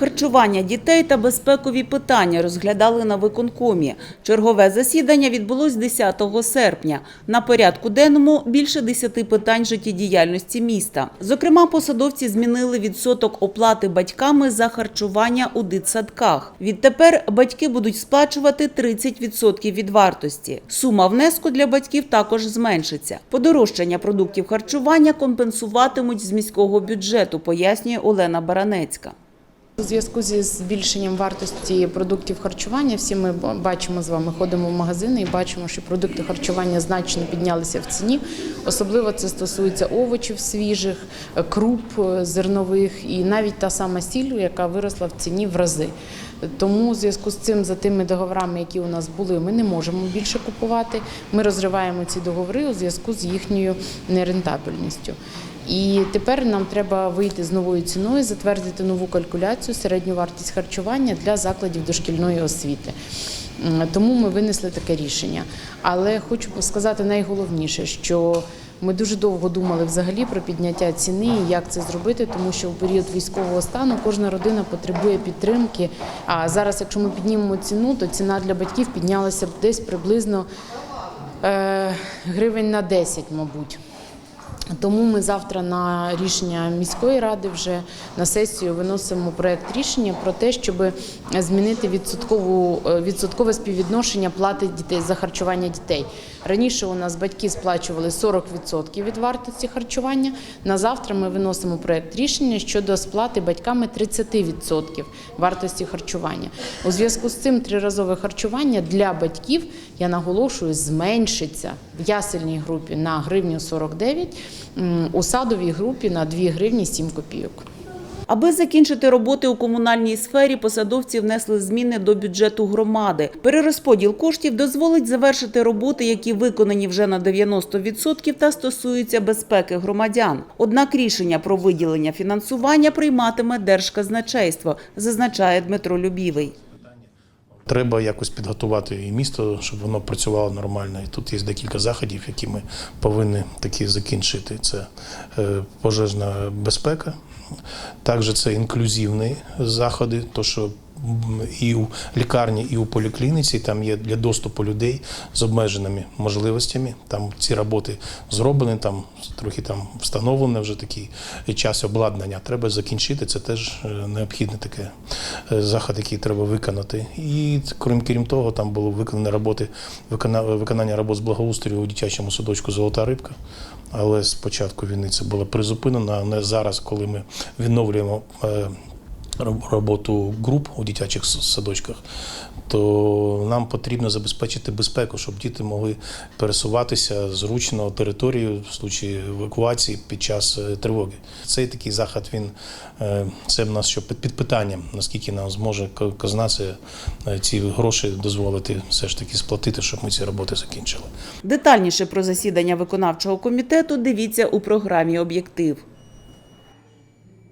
Харчування дітей та безпекові питання розглядали на виконкомі. Чергове засідання відбулось 10 серпня. На порядку денному більше 10 питань життєдіяльності міста. Зокрема, посадовці змінили відсоток оплати батьками за харчування у дитсадках. Відтепер батьки будуть сплачувати 30% від вартості. Сума внеску для батьків також зменшиться. Подорожчання продуктів харчування компенсуватимуть з міського бюджету, пояснює Олена Баранецька. У зв'язку зі збільшенням вартості продуктів харчування, всі ми бачимо з вами, ходимо в магазини і бачимо, що продукти харчування значно піднялися в ціні. Особливо це стосується овочів свіжих, круп е, зернових і навіть та сама сіль, яка виросла в ціні в рази. Тому у зв'язку з цим, за тими договорами, які у нас були, ми не можемо більше купувати. Ми розриваємо ці договори у зв'язку з їхньою нерентабельністю. І тепер нам треба вийти з новою ціною, затвердити нову калькуляцію середню вартість харчування для закладів дошкільної освіти. Тому ми винесли таке рішення. Але хочу сказати найголовніше, що ми дуже довго думали взагалі про підняття ціни і як це зробити, тому що в період військового стану кожна родина потребує підтримки. А зараз, якщо ми піднімемо ціну, то ціна для батьків піднялася б десь приблизно е, гривень на 10, мабуть. Тому ми завтра на рішення міської ради вже на сесію виносимо проект рішення про те, щоб змінити відсоткову е, відсоткове співвідношення плати дітей за харчування дітей. Раніше у нас батьки сплачували 40% від вартості харчування. На завтра ми виносимо проект рішення щодо сплати батьками 30% вартості харчування. У зв'язку з цим триразове харчування для батьків я наголошую зменшиться ясельній групі на гривню 49, м, у садовій групі на 2 гривні 7 копійок. Аби закінчити роботи у комунальній сфері, посадовці внесли зміни до бюджету громади. Перерозподіл коштів дозволить завершити роботи, які виконані вже на 90% та стосуються безпеки громадян. Однак рішення про виділення фінансування прийматиме Держказначейство, зазначає Дмитро Любівий. Треба якось підготувати і місто, щоб воно працювало нормально. І тут є декілька заходів, які ми повинні такі закінчити. Це е, пожежна безпека, також це інклюзивні заходи, то що і у лікарні, і у поліклініці там є для доступу людей з обмеженими можливостями. Там ці роботи зроблені, там трохи там встановлене вже такий час обладнання. Треба закінчити. Це теж е, необхідний такий е, заход, який треба виконати. І крім крім того, там було виконані роботи, викона- виконання робот з благоустрою у дитячому садочку Золота рибка. Але з початку війни це було призупинено. Не зараз, коли ми відновлюємо. Роботу груп у дитячих садочках, то нам потрібно забезпечити безпеку, щоб діти могли пересуватися зручно територію в случаї евакуації під час е, тривоги. Цей такий захід він е, це в нас що під питанням, наскільки нам зможе ка- казна е, ці гроші дозволити все ж таки сплатити, щоб ми ці роботи закінчили. Детальніше про засідання виконавчого комітету дивіться у програмі «Об'єктив».